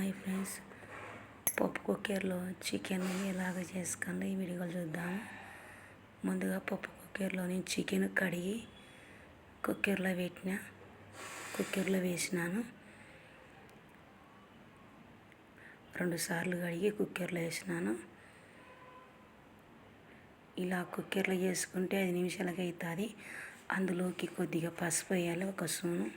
Hi friends. పప్పు కుక్కర్లో chicken ఎలాగ చేసుకోండి ఈ వీడియోలో చూద్దాం. ముందుగా పప్పు కుక్కర్లో నేను చికెన్ కడిగి కుక్కర్లో పెట్టిన కుక్కర్లో వేసినాను. రెండు సార్లు కడిగి కుక్కర్లో వేసినాను. ఇలా కుక్కర్లో చేసుకుంటే ఐదు నిమిషాలకి అవుతుంది అందులోకి కొద్దిగా పసుపు వేయాలి ఒక స్పూను.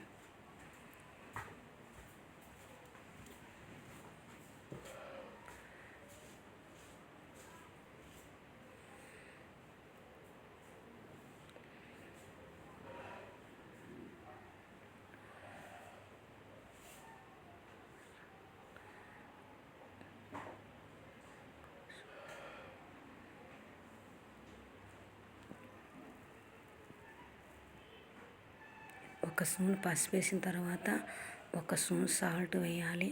ఒక స్పూన్ పసుపు వేసిన తర్వాత ఒక స్పూన్ సాల్ట్ వేయాలి.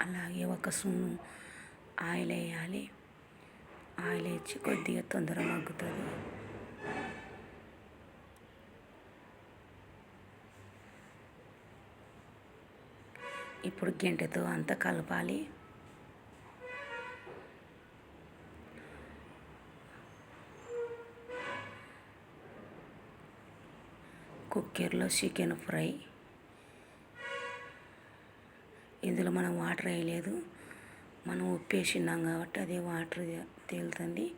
అలాగే ఒక స్పూను ఆయిల్ వేయాలి. ఆయిల్ వేసి కొద్దిగా తొందరగా మగ్గుతుంది. ఇప్పుడు గెంటెతో అంతా కలపాలి. కుక్కర్లో చికెన్ ఫ్రై. ఇందులో మనం వాటర్ వేయలేదు. మనం ఉప్పు వేసినాం కాబట్టి అదే వాటర్ తేలుతుంది.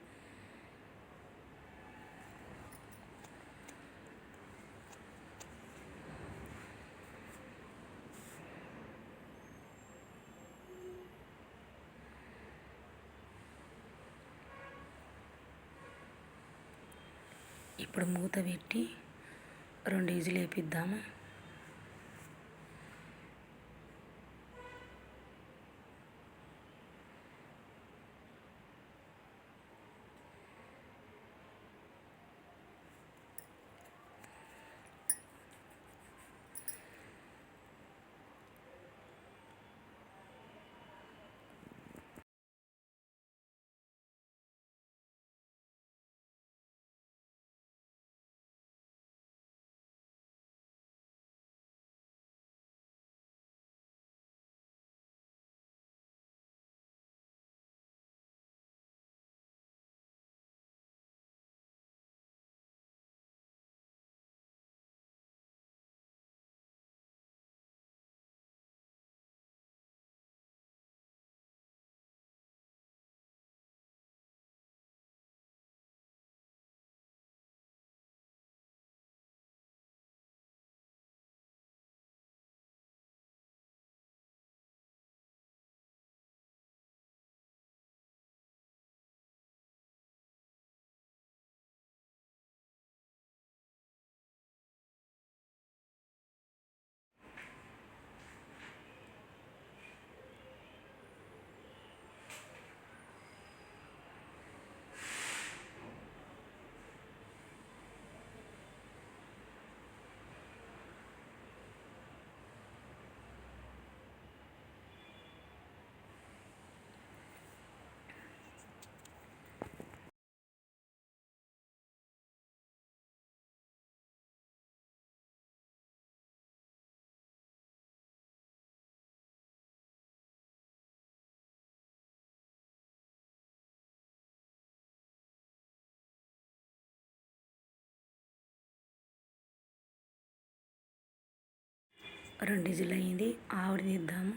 ఇప్పుడు మూత పెట్టి రెండు విజిల్ వేపిద్దాము? రెండు ఇజులు అయ్యింది ఆవిడ తీద్దాము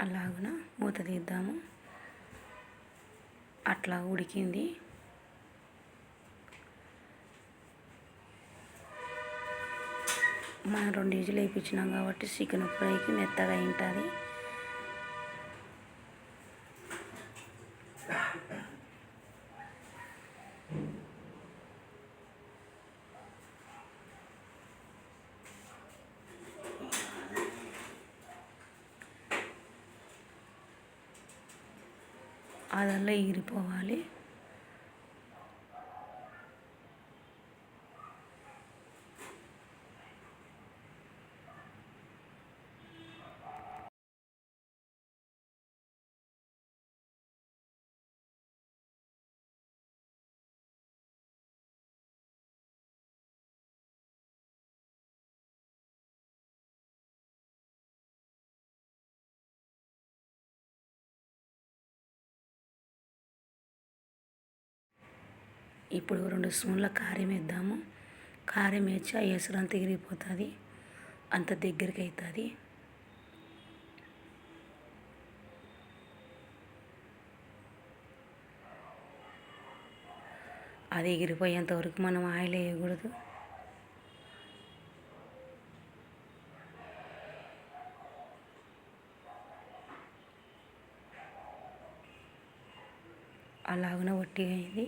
అలాగున మూత తీద్దాము అట్లా ఉడికింది. మనం రెండు ఈజీలు వేయించినాం కాబట్టి చికెన్ ఫ్రైకి మెత్తగా ఉంటుంది అదల్లా ఎగిరిపోవాలి ఇప్పుడు రెండు స్పూన్ల కారం వేద్దాము. కారం వేసి ఆ ఎసురు అంతా ఎగిరిపోతుంది అంత దగ్గరికి అవుతుంది అది ఎగిరిపోయేంత వరకు మనం ఆయిల్ వేయకూడదు. అలాగనే వట్టిగా అయింది.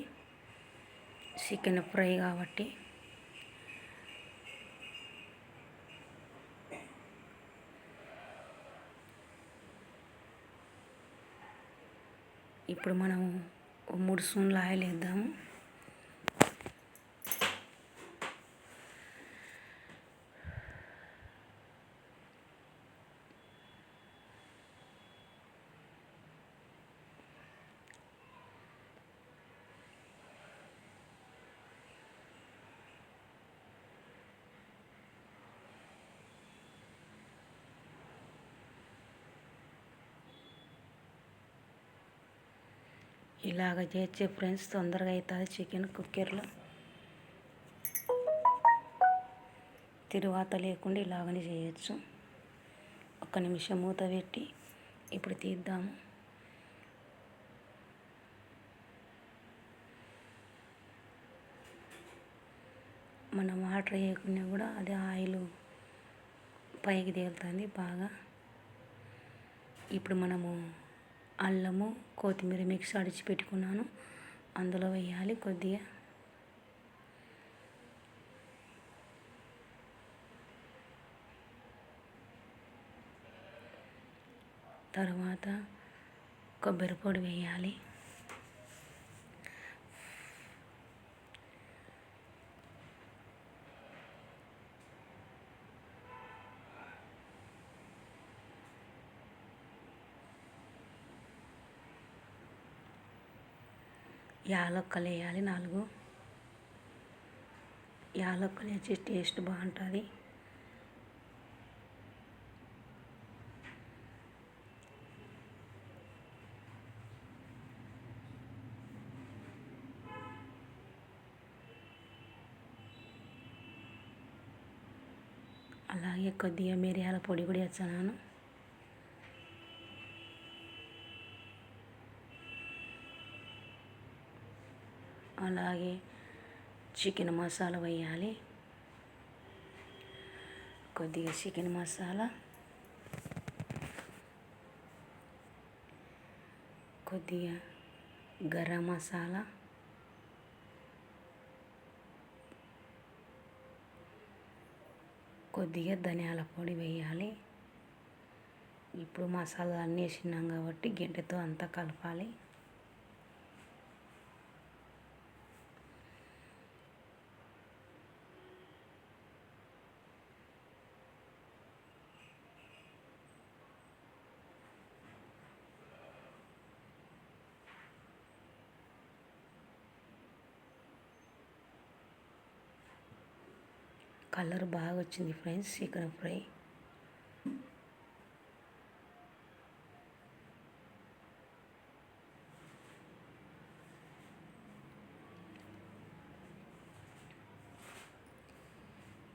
చికెన్ ఫ్రై కాబట్టి. ఇప్పుడు మనం మూడు స్పూన్ల ఆయిల్ వేద్దాము. ఇలాగ చేర్చే ఫ్రెండ్స్ తొందరగా అవుతుంది చికెన్ కుక్కర్లో. తిరువాత లేకుండా ఇలాగనే చేయొచ్చు. ఒక్క నిమిషం మూత పెట్టి ఇప్పుడు తీద్దాము. మనం వాటర్ వేయకుండా కూడా అదే ఆయిల్ పైకి తేలుతుంది బాగా. ఇప్పుడు మనము అల్లము కొత్తిమీర మిక్స్ అడిచి పెట్టుకున్నాను. అందులో వేయాలి కొద్దిగా. తర్వాత కొబ్బరి పొడి వేయాలి. యాలక్కలు వేయాలి నాలుగు. యాలక్కలు వేసి టేస్ట్ బాగుంటుంది. అలాగే కొద్దిగా మిరియాల పొడి కూడా వేస్తున్నాను. అలాగే చికెన్ మసాలా వేయాలి. కొద్దిగా చికెన్ మసాలా. కొద్దిగా గరం మసాలా. కొద్దిగా ధనియాల పొడి వేయాలి. ఇప్పుడు మసాలా అన్నీ వేసినాం కాబట్టి గిన్నెతో అంతా కలపాలి. కలర్ బాగా వచ్చింది ఫ్రెండ్స్ చికెన్ ఫ్రై.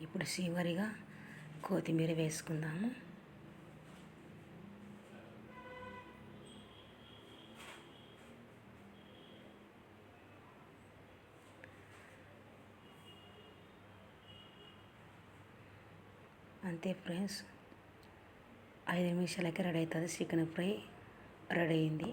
ఇప్పుడు చివరిగా కొత్తిమీర వేసుకుందాము. అంతే ఫ్రెండ్స్. ఐదు నిమిషాలకి రెడీ అవుతుంది. చికెన్ ఫ్రై రెడీ అయింది.